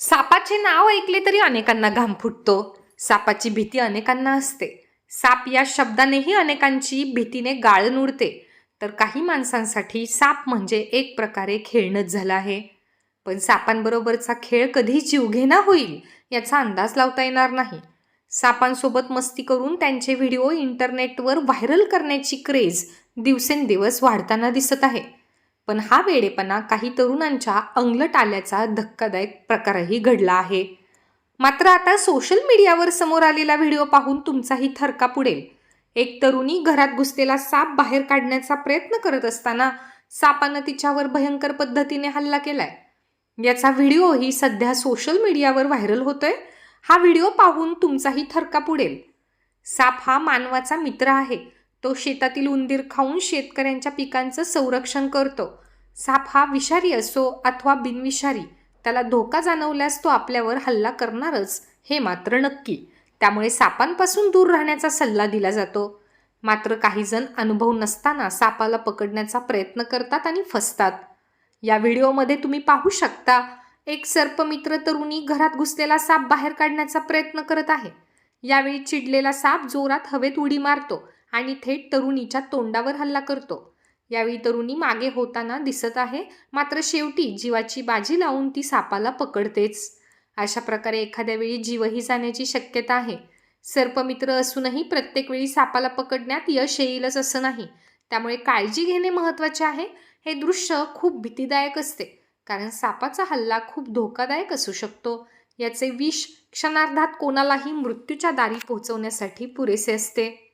सापाचे नाव ऐकले तरी अनेकांना घाम फुटतो. सापाची भीती अनेकांना असते. साप या शब्दानेही अनेकांची भीतीने गाळण उडते. तर काही माणसांसाठी साप म्हणजे एक प्रकारे खेळणंच झालं आहे. पण सापांबरोबरचा खेळ कधी जीवघेणा होईल याचा अंदाज लावता येणार नाही. सापांसोबत मस्ती करून त्यांचे व्हिडिओ इंटरनेटवर व्हायरल करण्याची क्रेज दिवसेंदिवस वाढताना दिसत आहे. पण हा वेडेपणा काही तरुणांच्या अंगलट आल्याचा धक्कादायक प्रकारही घडला आहे. मात्र आता सोशल मीडियावर समोर आलेला व्हिडिओ पाहून तुमचाही थरका पुडेल. एक तरुणी घरात घुसलेला साप बाहेर काढण्याचा प्रयत्न करत असताना सापानं तिच्यावर भयंकर पद्धतीने हल्ला केलाय. याचा व्हिडिओही सध्या सोशल मीडियावर व्हायरल होतोय. हा व्हिडिओ पाहून तुमचाही थरका पुडेल. साप हा मानवाचा मित्र आहे. तो शेतातील उंदीर खाऊन शेतकऱ्यांच्या पिकांचं संरक्षण करतो. साप हा विषारी असो अथवा बिनविषारी त्याला धोका जाणवल्यास तो आपल्यावर हल्ला करणारच हे मात्र नक्की. त्यामुळे सापांपासून दूर राहण्याचा सल्ला दिला जातो. मात्र काहीजण अनुभव नसताना सापाला पकडण्याचा प्रयत्न करतात आणि फसतात. या व्हिडिओमध्ये तुम्ही पाहू शकता एक सर्पमित्र तरुणी घरात घुसलेला साप बाहेर काढण्याचा प्रयत्न करत आहे. यावेळी चिडलेला साप जोरात हवेत उडी मारतो. आणि थेट तरुणीच्या तोंडावर हल्ला करतो. यावेळी तरुणी मागे होताना दिसत आहे मात्र शेवटी जीवाची बाजी लावून ती सापाला पकडतेच. अशा प्रकारे एखाद्या वेळी जीवही जाण्याची शक्यता आहे. सर्पमित्र असूनही प्रत्येक वेळी सापाला पकडण्यात यश येईलच असं नाही. त्यामुळे काळजी घेणे महत्त्वाचे आहे. हे दृश्य खूप भीतीदायक असते कारण सापाचा हल्ला खूप धोकादायक असू शकतो. याचे विष क्षणार्धात कोणालाही मृत्यूच्या दारी पोहोचवण्यासाठी पुरेसे असते.